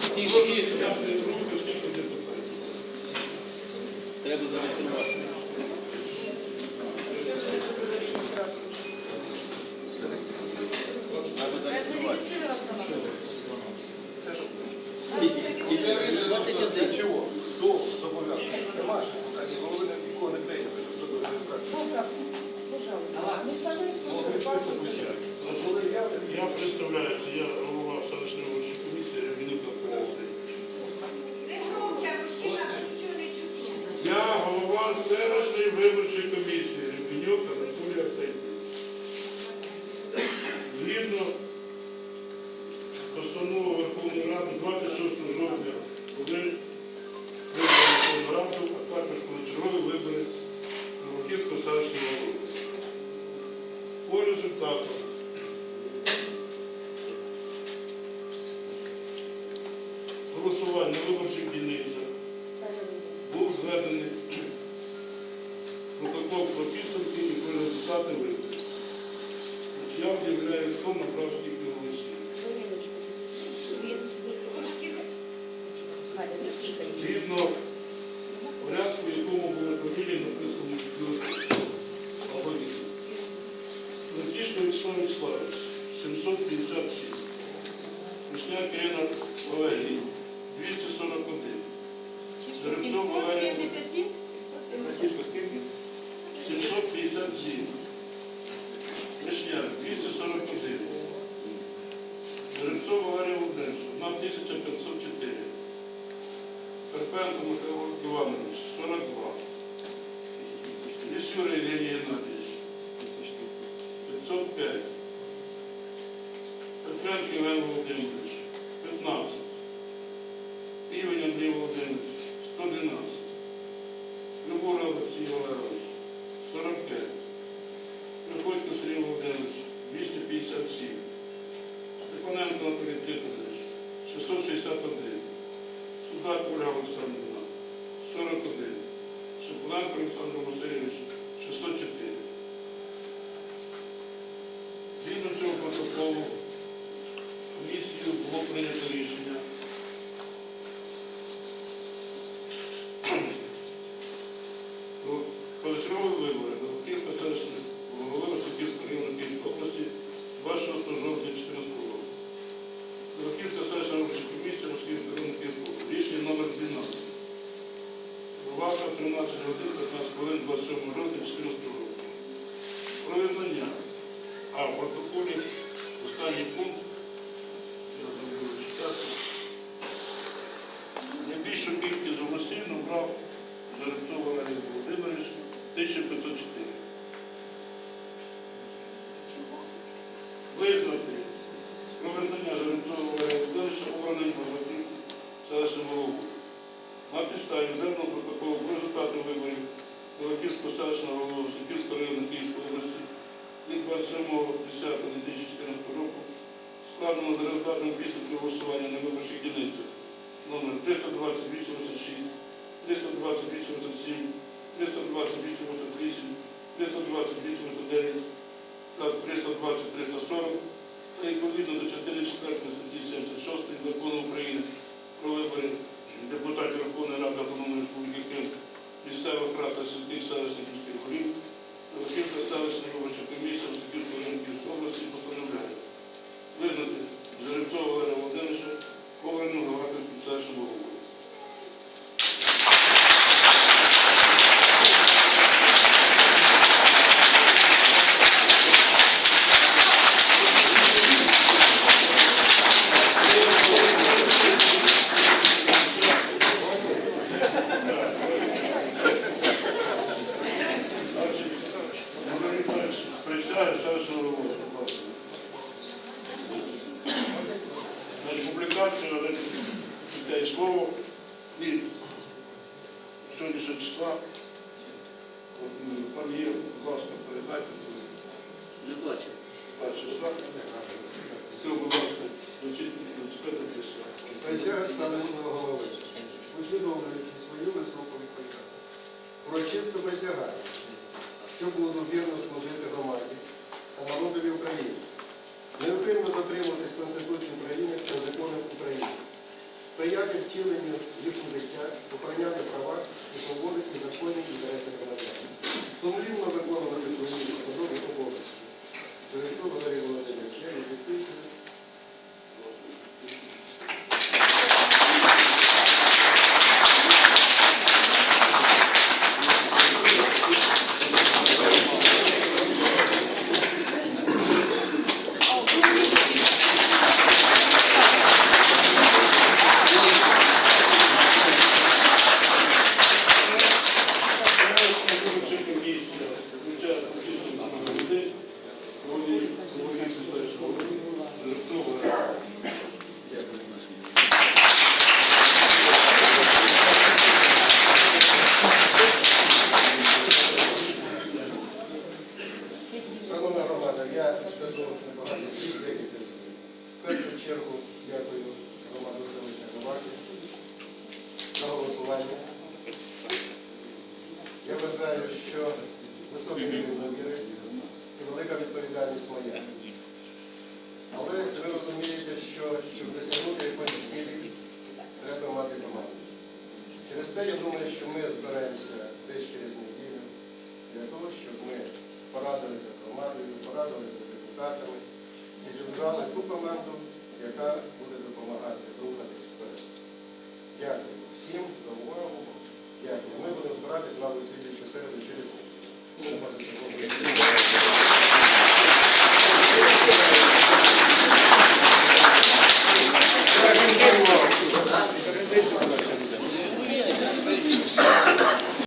Тихо, тихо. Треба зареєструвати. Треба зареєструвати. 21. Для чого? Хто зобов'язаний? Немає ще показів, голови нікого не прийняли, щоб до реєстрації. Ну, ви список усі. Я, представляю, я голова селищної виборчої комісії Ревінюк Анатолій Артемій. Згідно постанови Верховної Ради 26 жовтня були вибори Верховну Раду, а також позачергові вибори Новоківського селищного голови. По результатам голосувань на виборчих дільницях був зведений протокол про підсумки і про результати виборів. Я об'являю, хто набрав скільки голосів. Згідно порядку, в якому були фамілії написані в бюлетені. Алфавітно. Летішко Вячеслав Вячеславович, 757. Вишняк Ірина Валерій, 241. Жеребцов Валерій, Братішко, скільки? 757. Вишняк, 241. Жеребцов Валерій Володимирович, 1504. Карпенко Михайло Іванович, 42. Лісюра Євгеній Геннадійович, 505. Петренко Іван Володимирович, 15. Івень Андрій Володимирович, 112. 661. Судак Оля Олександрівна, 41. Шепуленко Олександр Васильович, 604. Згідно цього протоколу комісію було прийнято рішення А в протоколі останній пункт. Я не буду читати. Найбільшу кількість голосів набрав Валерій Володимирович 1504. Визнати Жеребцова Валерія Володимировича обраним головою селищного голову. На підставі зверненого протоколу про результати виборів Кулаківського селищного голови Сибірського району Київської області від 27.10.2014 року складено за результатами підсумків голосування на виборчих дільницях. Номер 328 328 328 328 та 320 340 та відповідно до частини 4 статті 76 Закону України про вибори депутатів Верховної Ради Автономної Республіки Крим, місцевих рад та сільських селищних міських голів, Київська селищна виборча комісія Сибірської районі області постановляє. Визнати Жеребцова Валерія Володимировича обраним головою селищного голови. Присягаю селищного голови. будь ласка. Публікацію, але читаю слово від сьогоднішнього числа. От, ну, є, будь ласка, передайте. Не плаче. Бачите, так? Все, будь ласка, зачитайте все. Присяга селищного голови. Усвідомлюючи свою високу відповідальність. Урочисто присягаю, що було вірно служити громаді Необхідно дотримуватись Конституції України та законів України. сприяти втіленню їх життя, охороняти права і свободи і законні інтереси громадян, сумлінно дякую громаду селища Громаді за голосування. Я вважаю, що високий рівень довіри і велика відповідальність моя. Але ви розумієте, що щоб досягнути якоїсь цілі, треба мати команду. Через те я думаю, що ми зберемося десь через неділю для того, щоб ми порадилися з громадою, порадилися з депутатами і зібрали ту команду, яка буде допомагати рухатись вперед. Дякую всім за увагу. Дякую. Ми будемо збиратись на висвітлюючу середу через